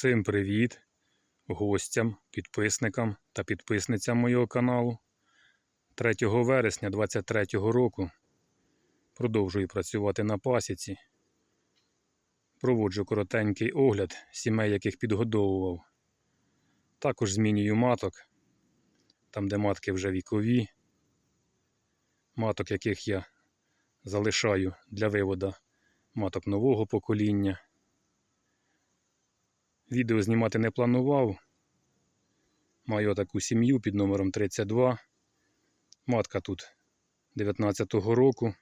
Всім привіт гостям, підписникам та підписницям моєго каналу. 3 вересня 2023 року продовжую працювати на пасіці. Проводжу коротенький огляд сімей, яких підгодовував. Також змінюю маток, там де матки вже вікові. Маток, яких я залишаю для виводу маток нового покоління. Відео знімати не планував. Маю таку сім'ю під номером 32. Матка тут 19-го року.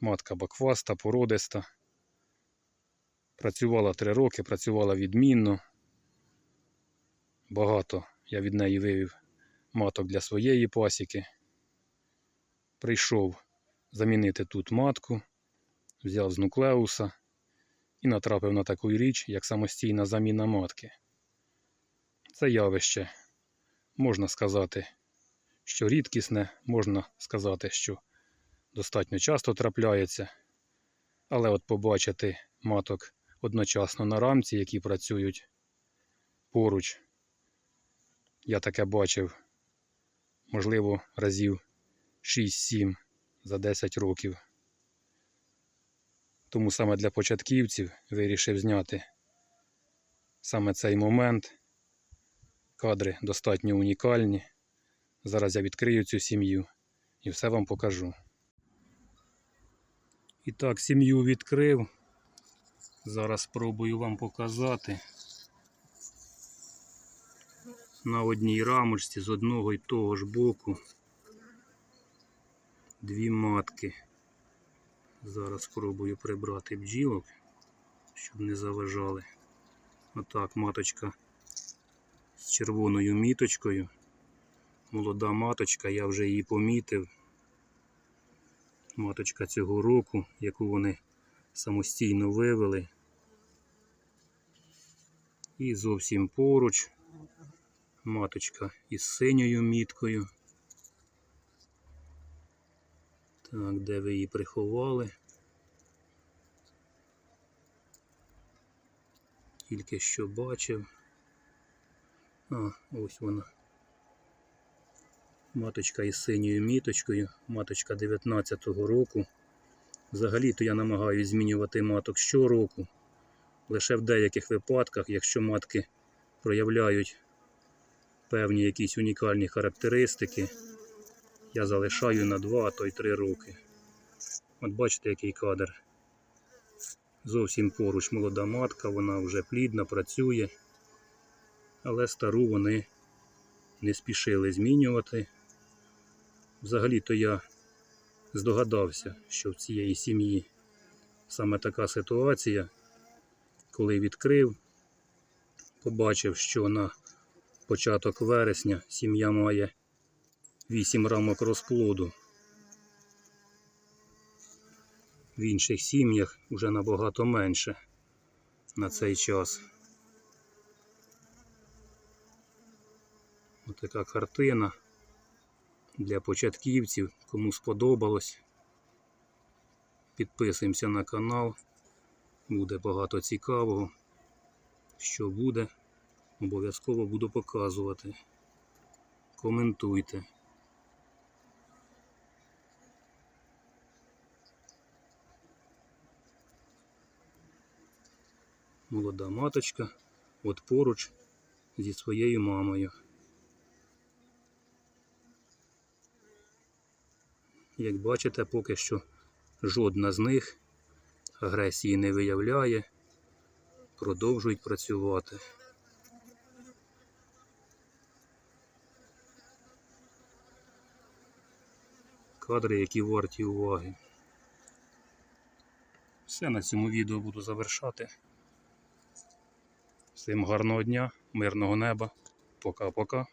Матка бакваста, породиста. Працювала 3 роки, працювала відмінно. Багато я від неї вивів маток для своєї пасіки. Прийшов замінити тут матку, взяв з нуклеуса і натрапив на таку річ, як самостійна заміна матки. Це явище, можна сказати, що рідкісне, можна сказати, що достатньо часто трапляється, але от побачити маток одночасно на рамці, які працюють поруч, я таке бачив, можливо, разів 6-7 за 10 років. Тому саме для початківців вирішив зняти саме цей момент. Кадри достатньо унікальні. Зараз я відкрию цю сім'ю і все вам покажу. І так, сім'ю відкрив. Зараз спробую вам показати. На одній рамочці з одного і того ж боку дві матки. Зараз спробую прибрати бджілок, щоб не заважали. Отак, маточка з червоною міточкою. Молода маточка, я вже її помітив. Маточка цього року, яку вони самостійно вивели. І зовсім поруч маточка із синьою міткою. Так, де ви її приховали? Тільки що бачив. А, ось вона. Маточка із синьою міточкою, маточка 19-го року. Взагалі-то я намагаюся змінювати маток щороку. Лише в деяких випадках, якщо матки проявляють певні якісь унікальні характеристики, я залишаю на 2, а то й 3 роки. От бачите, який кадр. Зовсім поруч молода матка, вона вже плідна, працює, але стару вони не спішили змінювати. Взагалі-то я здогадався, що в цієї сім'ї саме така ситуація, коли відкрив, побачив, що на початок вересня сім'я має 8 рамок розплоду. В інших сім'ях вже набагато менше на цей час. Ось така картина для початківців. Кому сподобалось, підписуємося на канал. Буде багато цікавого. Що буде, обов'язково буду показувати. Коментуйте. Молода маточка от поруч зі своєю мамою. Як бачите, поки що жодна з них агресії не виявляє, продовжують працювати. Кадри, які варті уваги. Все на цьому відео буду завершати. Всім гарного дня, мирного неба. Пока-пока.